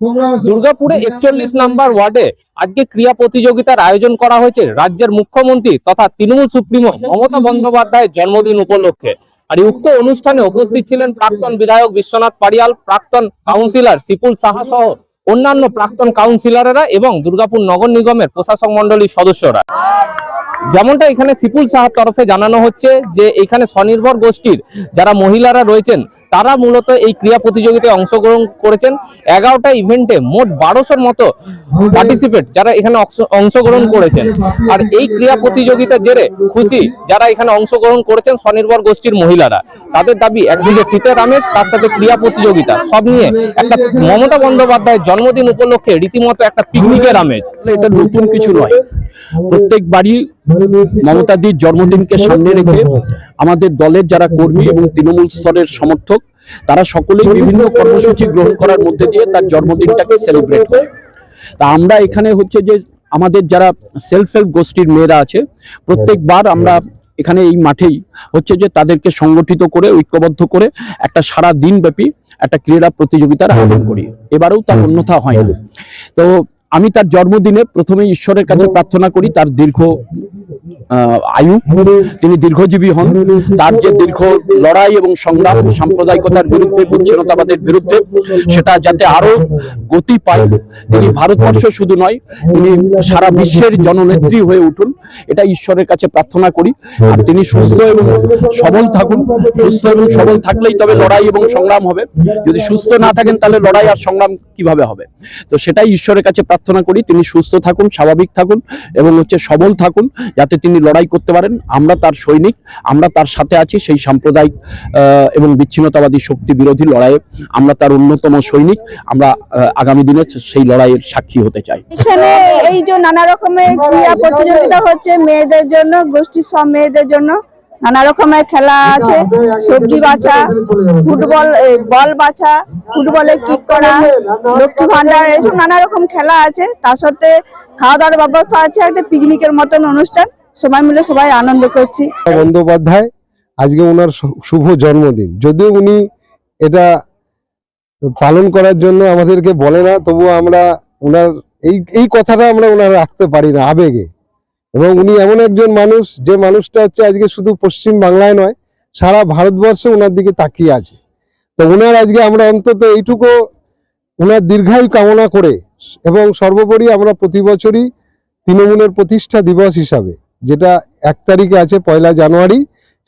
দুর্গাপুরে একচল্লিশ নাম্বার ওয়ার্ডে আজকে ক্রীড়া প্রতিযোগিতার আয়োজন করা হয়েছে রাজ্যের মুখ্যমন্ত্রী তথা তৃণমূল সুপ্রিমো মমতা বন্দ্যোপাধ্যায়ের জন্মদিন উপলক্ষে। আর উক্ত অনুষ্ঠানে উপস্থিত ছিলেন প্রাক্তন বিধায়ক বিশ্বনাথ পারিয়াল, প্রাক্তন কাউন্সিলর সিপুল সাহা সহ অন্যান্য প্রাক্তন কাউন্সিলরেরা এবং দুর্গাপুর নগর নিগমের প্রশাসক মন্ডলীর সদস্যরা। যেমনটা এখানে সিপুল সাহার তরফে জানানো হচ্ছে যে এখানে স্বনির্ভর গোষ্ঠীর যারা মহিলারা রয়েছেন, তারা মূলত এই ক্রীড়া প্রতিযোগিতায় অংশগ্রহণ করেছেন। এগারোটা ইভেন্টে মোট বারোশোর মতো পার্টিসিপেট যারা এখানে অংশগ্রহণ করেছেন। আর এই ক্রীড়া প্রতিযোগিতার জেরে খুশি যারা এখানে অংশগ্রহণ করেছেন স্বনির্ভর গোষ্ঠীর মহিলারা। তাদের দাবি, একদিকে শীতের আমেজ তার সাথে ক্রীড়া প্রতিযোগিতা। সব নিয়ে একটা মমতা বন্দ্যোপাধ্যায়ের জন্মদিন উপলক্ষে রীতিমতো একটা পিকনিকের আমেজ এটা নতুন কিছু নয়। প্রত্যেকবারই মমতাদির জন্মদিনকে সামনে রেখে আমাদের দলের যারা কর্মী এবং তৃণমূল স্তরের সমর্থক তারা সকলেই বিভিন্ন কর্মসূচি গ্রহণ করার মধ্যে দিয়ে তার জন্মদিনটাকে সেলিব্রেট করে। তা আমরা এখানে হচ্ছে যে আমাদের যারা সেলফ হেল্প গোষ্ঠীর মেয়েরা আছে প্রত্যেকবার আমরা এখানে এই মাঠেই হচ্ছে যে তাদেরকে সংগঠিত করে ঐক্যবদ্ধ করে একটা সারা দিন ব্যাপী একটা ক্রীড়া প্রতিযোগিতার আয়োজন করি। এবারেও তার অন্যথা হয় না। তো আমি তার জন্মদিনে প্রথমে ঈশ্বরের কাছে প্রার্থনা করি তার দীর্ঘ আয়ু, তিনি দীর্ঘজীবী হন। তার যে দীর্ঘ লড়াই এবং সংগ্রাম, সাম্প্রদায়িকতার বিরুদ্ধে, বিচ্ছিন্নতাবাদের বিরুদ্ধে, সেটা যাতে আরও গতি পায়, তিনি ভারতবর্ষ শুধু নয়, তিনি সারা বিশ্বের জননেত্রী হয়ে উঠুন। এটা ঈশ্বরের কাছে প্রার্থনা করি। আর তিনি সুস্থ এবং সবল থাকুন। সুস্থ এবং সবল থাকলেই তবে লড়াই এবং সংগ্রাম হবে। যদি সুস্থ না থাকেন, তাহলে লড়াই আর সংগ্রাম কীভাবে হবে? তো সেটাই ঈশ্বরের কাছে প্রার্থনা করি। তিনি সুস্থ থাকুন, স্বাভাবিক থাকুন এবং হচ্ছে সবল থাকুন, যাতে তিনি লড়াই করতে পারেন। আমরা তার সৈনিক, আমরা তার সাথে আছি, সেই সাম্প্রদায়িক এবং বিচ্ছিন্নতাবাদী শক্তি বিরোধী লড়াইয়ে আমরা তার অন্যতম সৈনিক। আমরা আগামী দিনে সেই লড়াইয়ের সাক্ষী হতে চাই। এখানে এই যে নানা রকমের ক্রীড়া প্রতিযোগিতা হচ্ছে মেয়েদের জন্য গোষ্ঠীর সব মেয়েদের জন্য। নানা রকমের খেলা আছে, সবজি বাছা, ফুটবল বল বাছা, ফুটবলে কিক করা, লক্ষ্মী ভান্ডার এসব নানা রকম খেলা আছে। তার সাথে খাওয়া দাওয়ার ব্যবস্থা আছে, একটা পিকনিকের মতন অনুষ্ঠান। সবাই মিলে সবাই আনন্দ করছি। বন্দ্যোপাধ্যায়, আজকে ওনার শুভ জন্মদিন। যদিও উনি এটা পালন করার জন্য আমাদেরকে বলে না তবুও আমরা ওনার এই এই কথাটা আমরা ওনার রাখতে পারি না আবেগে। এবং উনি এমন একজন মানুষ, যে মানুষটা হচ্ছে আজকে শুধু পশ্চিম বাংলায় নয়, সারা ভারতবর্ষে ওনার দিকে তাকিয়ে আছে। তো ওনার আজকে আমরা অন্তত এইটুকু ওনার দীর্ঘায়ু কামনা করে, এবং সর্বোপরি আমরা প্রতি বছরই তৃণমূলের প্রতিষ্ঠা দিবস হিসাবে যেটা এক তারিখে আছে পয়লা জানুয়ারি,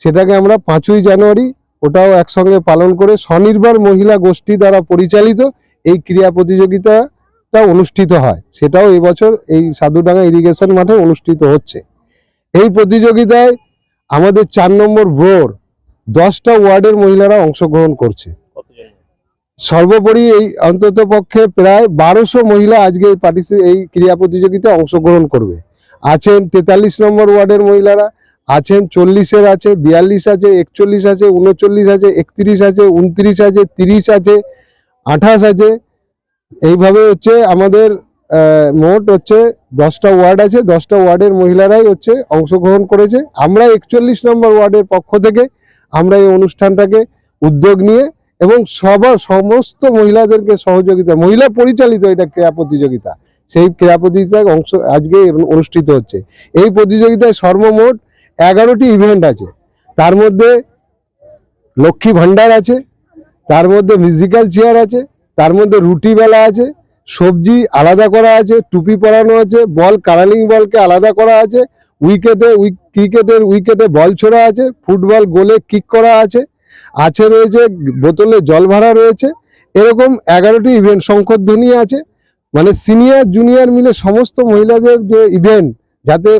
সেটাকে আমরা পাঁচই জানুয়ারি ওটাও একসঙ্গে পালন করে স্বনির্ভর মহিলা গোষ্ঠী দ্বারা পরিচালিত এই ক্রীড়া প্রতিযোগিতাটা অনুষ্ঠিত হয়। সেটাও এবছর এই সাধুডাঙ্গা ইরিগেশন মাঠে অনুষ্ঠিত হচ্ছে। এই প্রতিযোগিতায় আমাদের চার নম্বর ব্রোর দশটা ওয়ার্ডের মহিলারা অংশগ্রহণ করছে। সর্বোপরি এই অন্তত পক্ষে প্রায় বারোশো মহিলা আজকে এই পার্টিসি, এই ক্রীড়া প্রতিযোগিতায় অংশগ্রহণ করবে। আছেন তেতাল্লিশ নম্বর ওয়ার্ডের মহিলারা, আছেন চল্লিশের আছে, বিয়াল্লিশ আছে, একচল্লিশ আছে, উনচল্লিশ আছে, একত্রিশ আছে, উনত্রিশ আছে, তিরিশ আছে, আঠাশ আছে। এইভাবে হচ্ছে আমাদের মোট হচ্ছে দশটা ওয়ার্ড আছে, দশটা ওয়ার্ডের মহিলারাই হচ্ছে অংশগ্রহণ করেছে। আমরা একচল্লিশ নম্বর ওয়ার্ডের পক্ষ থেকে আমরা এই অনুষ্ঠানটাকে উদ্যোগ নিয়ে এবং সবার, সমস্ত মহিলাদেরকে সহযোগিতা, মহিলা পরিচালিত এটা ক্রীড়া প্রতিযোগিতা সেই ক্রীড়া প্রতিযোগিতায় অংশ আজকে অনুষ্ঠিত হচ্ছে। এই প্রতিযোগিতায় সর্বমোট এগারোটি ইভেন্ট আছে। তার মধ্যে লক্ষ্মী ভান্ডার আছে, তার মধ্যে মিউজিক্যাল চেয়ার আছে, তার মধ্যে রুটি বেলা আছে, সবজি আলাদা করা আছে, টুপি পরানো আছে বল কালারিং বলকে আলাদা করা আছে উইকেটে উইক ক্রিকেটের উইকেটে বল ছোড়া আছে ফুটবল গোলে কিক করা আছে আছে রয়েছে, বোতলে জল ভরা রয়েছে, এরকম এগারোটি ইভেন্ট শঙ্কর শঙ্করধ্বনি আছে। মানে সিনিয়র জুনিয়র মিলে সমস্ত মহিলাদের যে ইভেন্ট যাতে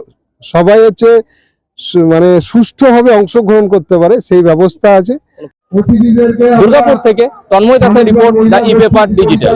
সবাই হচ্ছে মানে সুষ্ঠুভাবে অংশগ্রহণ করতে পারে সেই ব্যবস্থা আছে। দুর্গাপুর থেকে তন্ময় দাসের report the E paper digital.